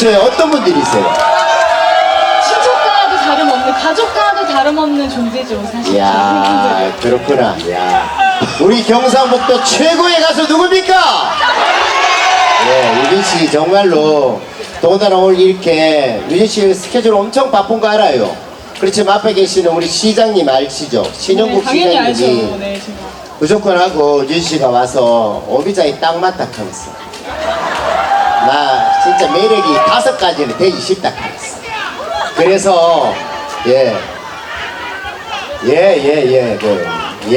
도대체 어떤 분들이세요? 친척과도 다름없는 가족과도 다름없는 존재죠 사실 이야, 그렇구나. 이야. 우리 경상북도 최고의 가수 누굽니까? 예, 유진 씨 정말로 더군다나 오늘 이렇게 유진 씨 스케줄 엄청 바쁜 거 알아요. 그렇지만 앞에 계시는 우리 시장님 아시죠? 신영국 네, 당연히 알죠 시장님이 네 제가 무조건 하고 유진 씨가 와서 오비자에 딱 맞다 하면서 나 진짜 매력이 다섯 가지는 되기 쉽다 하면서 그래서 예. 예, 예, 예, 그, 예,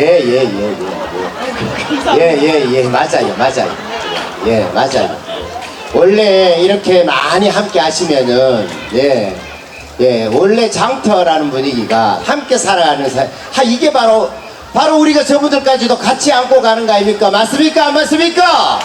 예, 예, 예, 맞아요, 맞아요. 예, 맞아요. 원래 이렇게 많이 함께 하시면은, 예, 예, 원래 장터라는 분위기가 함께 살아가는 사, 하, 이게 바로, 바로 우리가 저분들까지도 같이 안고 가는 거 아닙니까? 맞습니까? 안 맞습니까?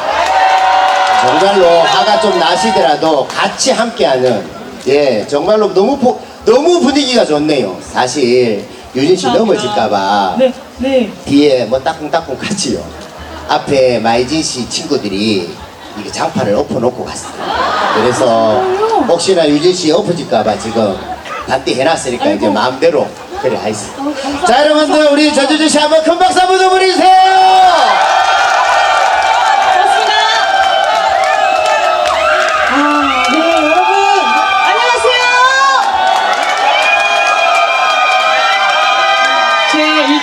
정말로 화가 좀 나시더라도 같이 함께하는, 예, 정말로 너무, 보- 너무 분위기가 좋네요. 사실, 유진 씨 넘어질까봐. 네, 네. 뒤에 뭐 따꿍따꿍 같이요. 앞에 마이진 씨 친구들이 이게 장판을 엎어놓고 갔어요. 그래서 혹시나 유진 씨 엎어질까봐 지금 반대 해놨으니까 이제. 마음대로 그래 하이스. 어. 자 여러분들 우리 전주준 씨 한번 큰 박수 한번 더 보내주세요.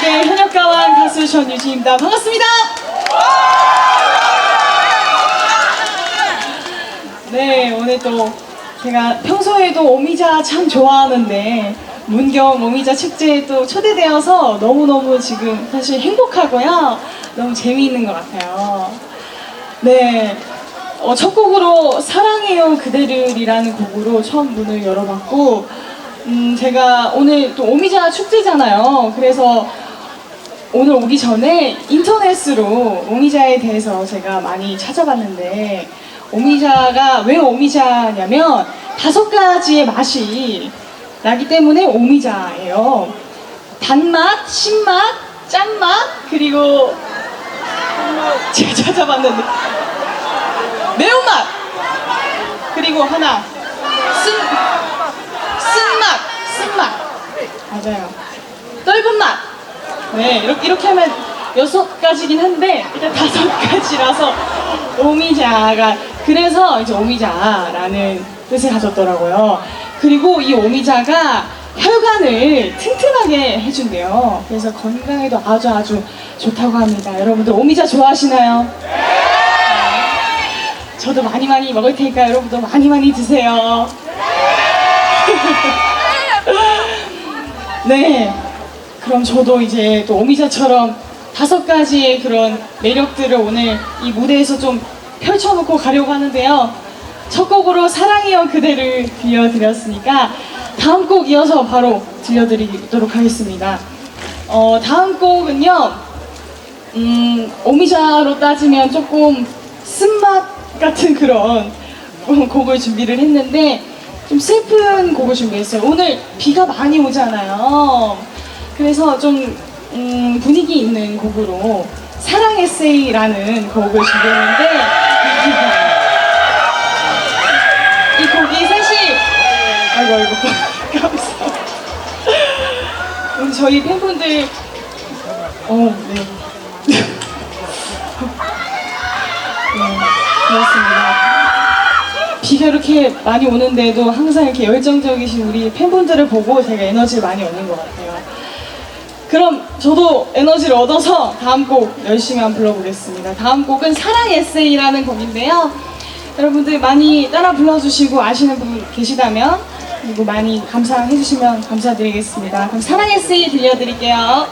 제 1대 현역가왕 가수 전유진입니다. 반갑습니다. 네, 오늘 또 제가 평소에도 오미자 참 좋아하는데 문경 오미자 축제에 또 초대되어서 너무너무 지금 사실 행복하고요. 너무 재미있는 것 같아요. 네. 어, 첫 곡으로 사랑해요 그대를이라는 곡으로 처음 문을 열어봤고 음, 제가 오늘 또 오미자 축제잖아요. 그래서 오늘 오기 전에 인터넷으로 오미자에 대해서 제가 많이 찾아봤는데 오미자가 왜 오미자냐면 다섯 가지의 맛이 나기 때문에 오미자예요. 단맛, 신맛, 짠맛, 그리고 제가 찾아봤는데 매운맛 그리고 하나 쓴 쓴맛 쓴맛. 맞아요. 떫은 맛 네, 이렇게, 이렇게 하면 여섯 가지긴 한데, 일단 다섯 가지라서 오미자가, 그래서 이제 오미자라는 뜻을 가졌더라고요. 그리고 이 오미자가 혈관을 튼튼하게 해준대요. 그래서 건강에도 아주 아주 좋다고 합니다. 여러분들 오미자 좋아하시나요? 저도 많이 많이 먹을 테니까 여러분도 많이 많이 드세요. 네. 그럼 저도 이제 또 오미자처럼 다섯 가지의 그런 매력들을 오늘 이 무대에서 좀 펼쳐놓고 가려고 하는데요. 첫 곡으로 사랑해요 그대를 들려드렸으니까 다음 곡 이어서 바로 들려드리도록 하겠습니다. 어, 다음 곡은요. 음, 오미자로 따지면 조금 쓴맛 같은 그런 곡을 준비를 했는데 좀 슬픈 곡을 준비했어요. 오늘 비가 많이 오잖아요. 그래서 좀 음, 분위기 있는 곡으로 사랑 에세이라는 곡을 준비했는데 이 곡이 사실 아이고 아이고. 우리 저희 팬분들 어, 네. 네, 그렇습니다. 비가 이렇게 많이 오는데도 항상 이렇게 열정적이신 우리 팬분들을 보고 제가 에너지를 많이 얻는 것 같아요. 그럼 저도 에너지를 얻어서 다음 곡 열심히 한번 불러보겠습니다. 다음 곡은 사랑 에세이라는 곡인데요. 여러분들 많이 따라 불러주시고 아시는 분 계시다면 그리고 많이 감상해주시면 감사드리겠습니다. 그럼 사랑 에세이 들려드릴게요.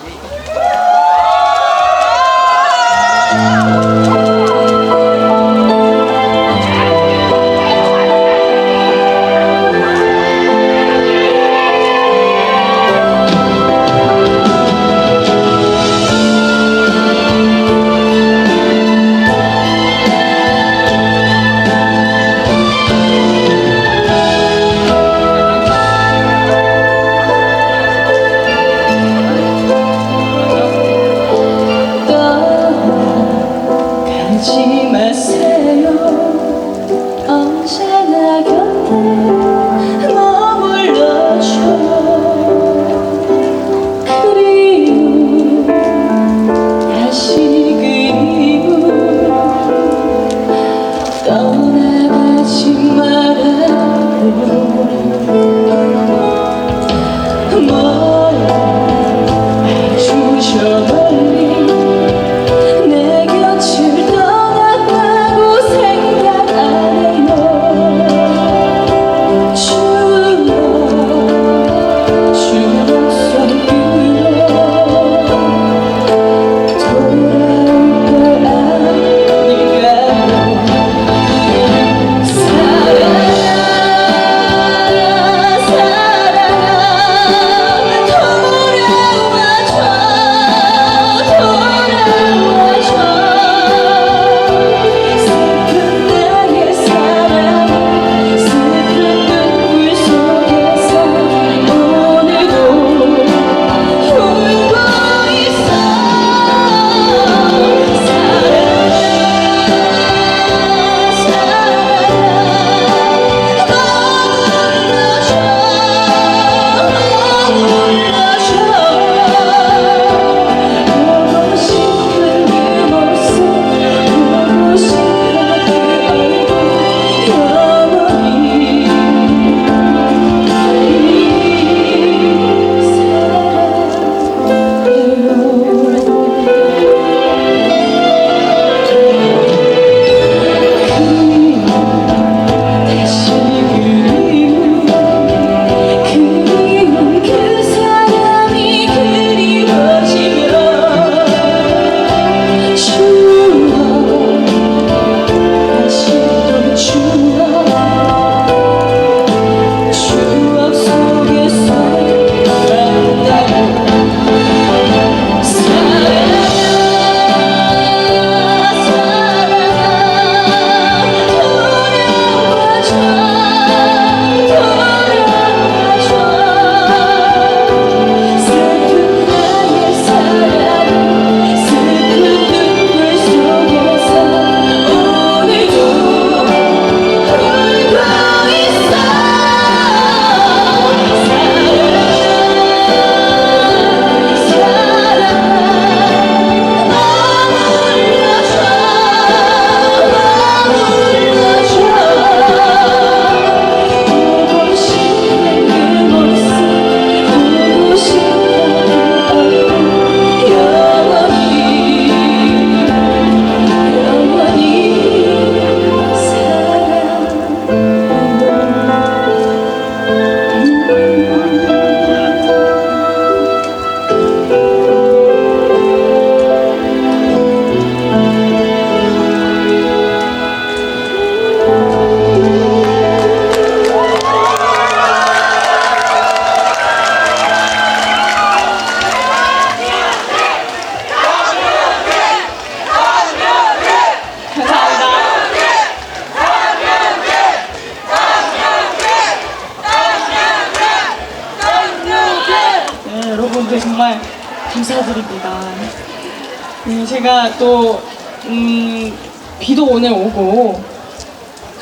또 음, 비도 오늘 오고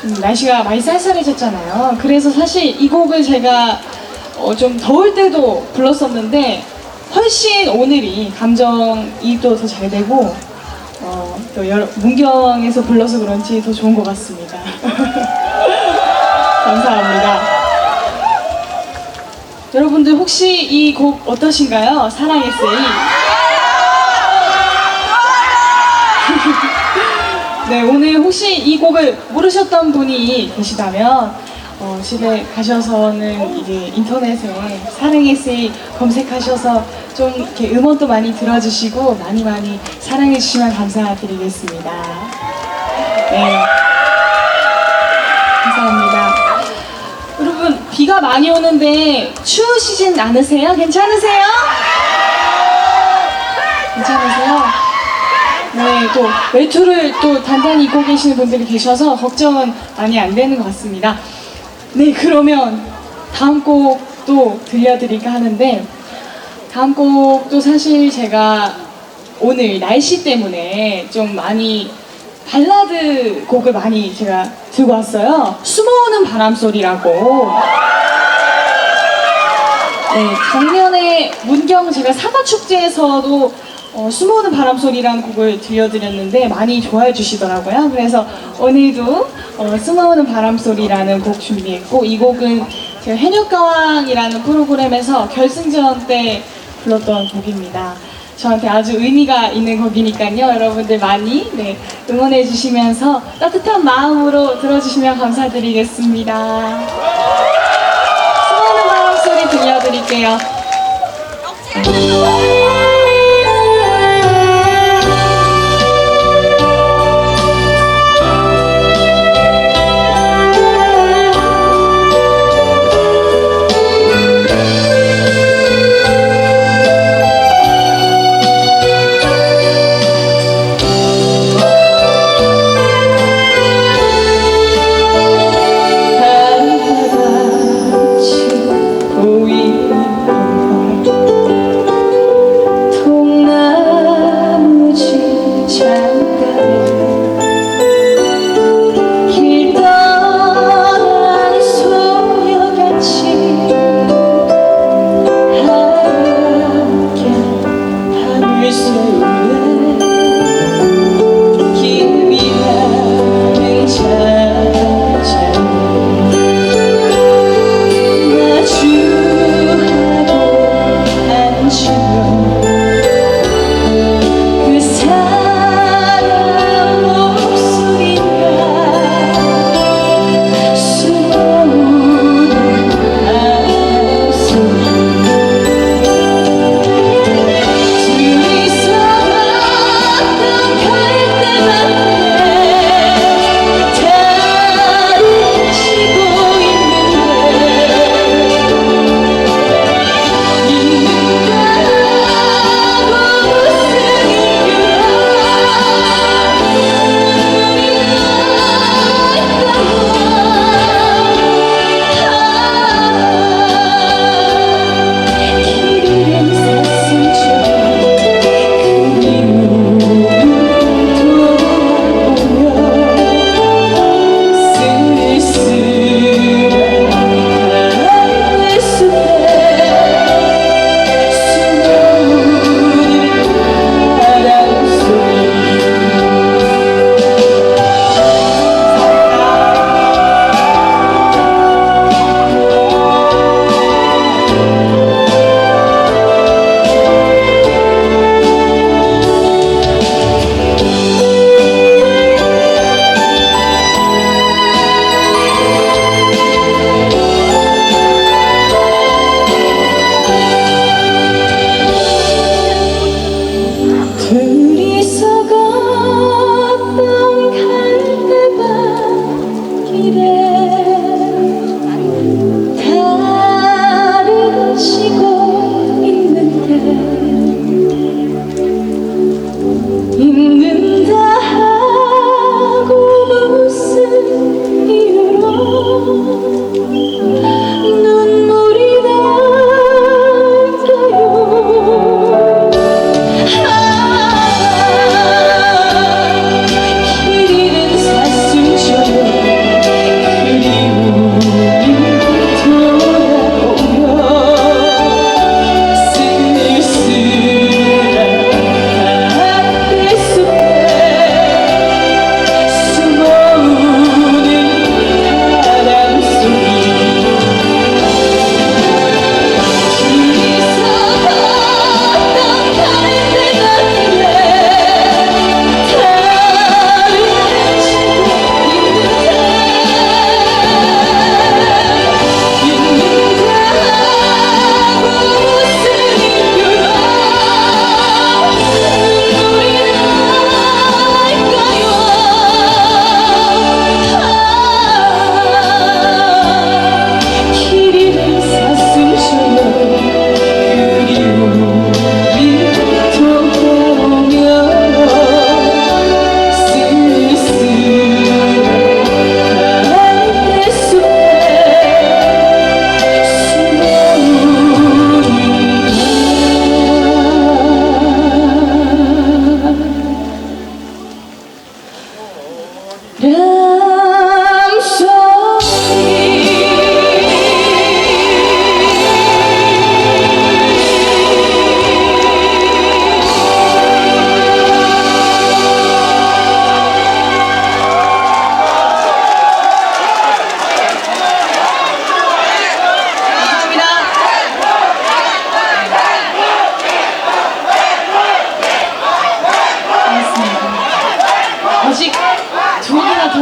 좀 날씨가 많이 쌀쌀해졌잖아요. 그래서 사실 이 곡을 제가 어, 좀 더울 때도 불렀었는데 훨씬 오늘이 감정이입도 더 잘 되고 어, 또 여러, 문경에서 불러서 그런지 더 좋은 것 같습니다. 감사합니다. 여러분들 혹시 이 곡 어떠신가요? 세이. 네, 오늘 혹시 이 곡을 모르셨던 분이 계시다면 어, 집에 가셔서는 이제 인터넷에 사랑의 세이 검색하셔서 좀 이렇게 음원도 많이 들어주시고 많이 많이 사랑해 주시면 감사드리겠습니다. 네. 감사합니다. 여러분 비가 많이 오는데 추우시진 않으세요? 괜찮으세요? 괜찮으세요? 네, 또 외투를 또 단단히 입고 계시는 분들이 계셔서 걱정은 많이 안 되는 것 같습니다. 네, 그러면 다음 곡도 들려드릴까 하는데 다음 곡도 사실 제가 오늘 날씨 때문에 좀 많이 발라드 곡을 많이 제가 들고 왔어요. 숨어오는 바람 소리라고. 네, 작년에 문경 제가 사과 축제에서도 어, 숨어오는 바람 소리라는 곡을 들려드렸는데 많이 좋아해 주시더라고요. 그래서 오늘도 어, 숨어오는 바람 소리라는 곡 준비했고 이 곡은 제가 해녀가왕이라는 프로그램에서 결승전 때 불렀던 곡입니다. 저한테 아주 의미가 있는 곡이니까요. 여러분들 많이 네, 응원해 주시면서 따뜻한 마음으로 들어주시면 감사드리겠습니다. 숨어오는 바람 소리 들려드릴게요.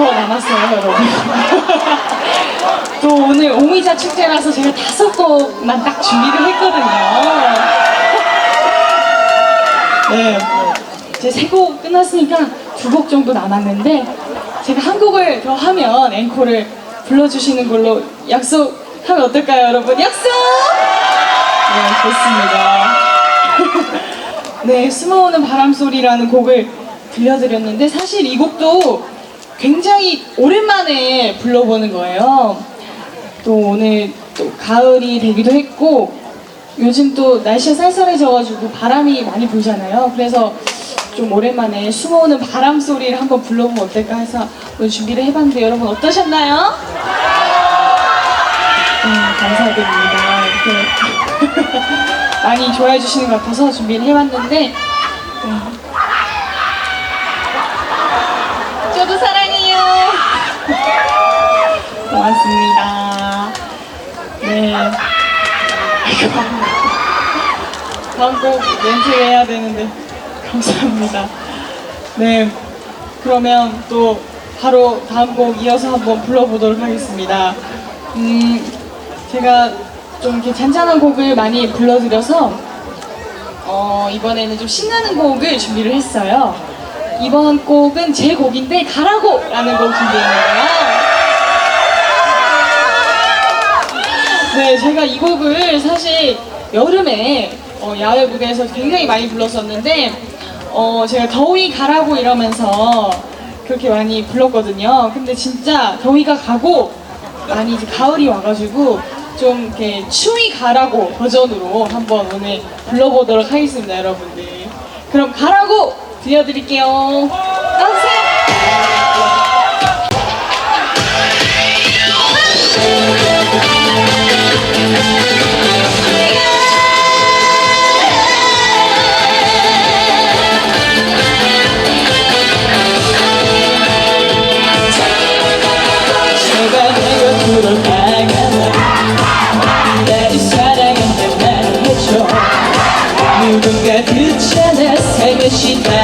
더 남았어요, 여러분. 또 오늘 오미자 축제라서 제가 다섯 곡만 딱 준비를 했거든요. 네. 이제 세 곡 끝났으니까 두 곡 정도 남았는데 제가 한 곡을 더 하면 앵콜을 불러주시는 걸로 약속하면 어떨까요, 여러분? 약속! 네, 좋습니다. 네, 숨어오는 바람소리라는 곡을 들려드렸는데 사실 이 곡도 굉장히 오랜만에 불러보는 거예요. 또 오늘 또 가을이 되기도 했고 요즘 또 날씨가 쌀쌀해져가지고 바람이 많이 불잖아요. 그래서 좀 오랜만에 숨어오는 바람 소리를 한번 불러보면 어떨까 해서 오늘 준비를 해봤는데 여러분 어떠셨나요? 음, 감사드립니다. 이렇게 많이 좋아해 주시는 것 같아서 준비를 해봤는데 음. 저도 사랑 고맙습니다. 네. 다음 곡 멘트 해야 되는데 감사합니다. 네. 그러면 또 바로 다음 곡 이어서 한번 불러보도록 하겠습니다. 음, 제가 좀 이렇게 잔잔한 곡을 많이 불러드려서 어, 이번에는 좀 신나는 곡을 준비를 했어요. 이번 곡은 제 곡인데 가라고 라는 곡 준비했는데요. 네, 제가 이 곡을 사실 여름에 어, 야외 무대에서 굉장히 많이 불렀었는데 어, 제가 더위 가라고 이러면서 그렇게 많이 불렀거든요. 근데 진짜 더위가 가고 많이 이제 가을이 와가지고 좀 이렇게 추위 가라고 버전으로 한번 오늘 불러보도록 하겠습니다, 여러분들. 그럼 가라고 들려드릴게요. 나오세 내 옆으로 다가와 나를 사랑한다 말을 해줘. 누군가 듣잖아 살며시 다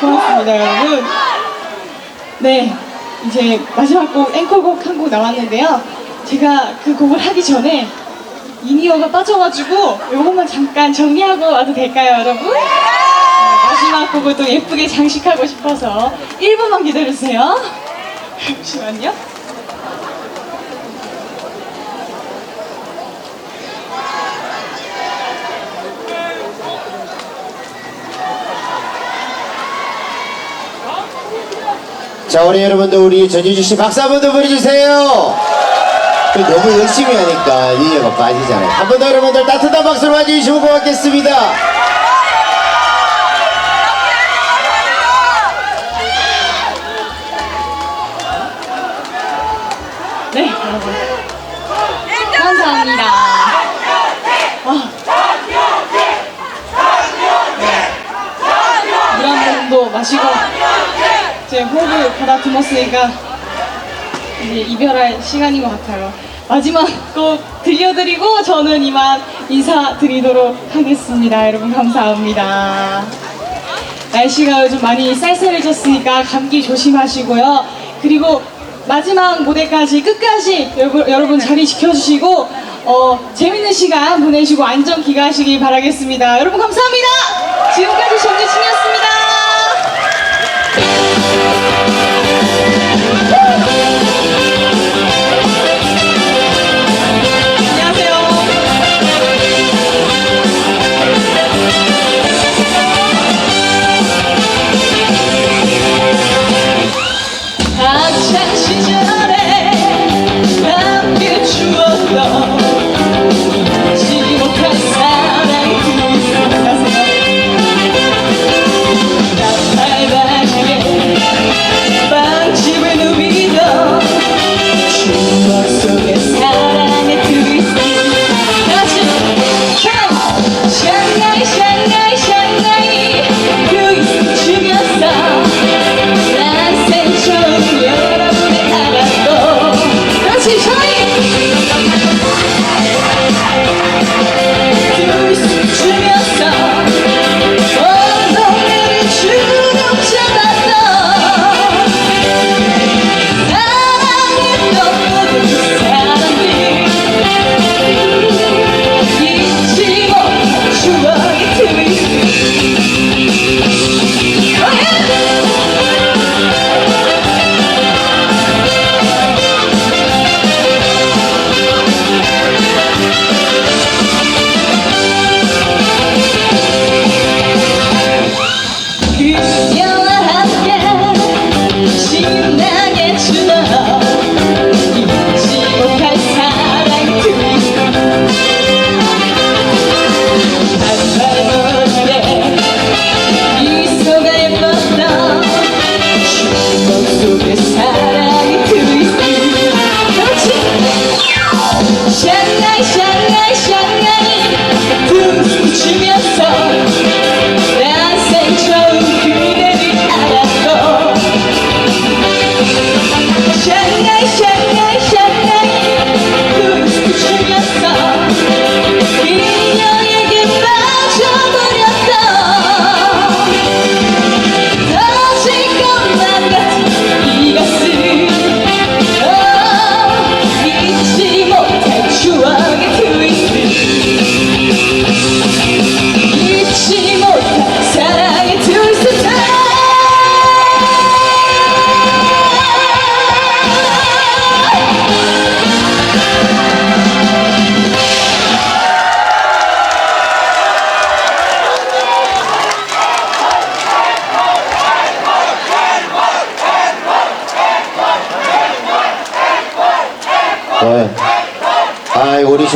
감사합니다, 여러분. 네, 이제 마지막 곡 앵콜곡 한곡 나왔는데요. 제가 그 곡을 하기 전에 이니어가 빠져가지고 요것만 잠깐 정리하고 와도 될까요, 여러분? 네, 마지막 곡을 또 예쁘게 장식하고 싶어서 1분만 기다려주세요. 잠시만요. 자, 우리 여러분들, 우리 전유주 씨 박수 한 번 더 보내주세요. 또 너무 열심히 하니까 이해가 빠지잖아요. 한 번 더 여러분들 따뜻한 박수로 맞이해주시면 고맙겠습니다. 네, 여러분. 감사합니다. 아. 물한 번도 마시고 이제 호흡을 가다듬었으니까 이제 이별할 시간인 것 같아요. 마지막 곡 들려드리고 저는 이만 인사드리도록 하겠습니다. 여러분 감사합니다. 날씨가 요즘 많이 쌀쌀해졌으니까 감기 조심하시고요. 그리고 마지막 무대까지 끝까지 여러분, 자리 지켜주시고 어, 재밌는 시간 보내시고 안전 귀가하시길 바라겠습니다. 여러분 감사합니다. 지금까지 정재진이었습니다.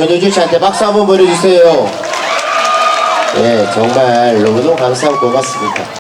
전효주 씨한테 박수 한번 보내주세요. 예, 정말 너무너무 감사하고 고맙습니다.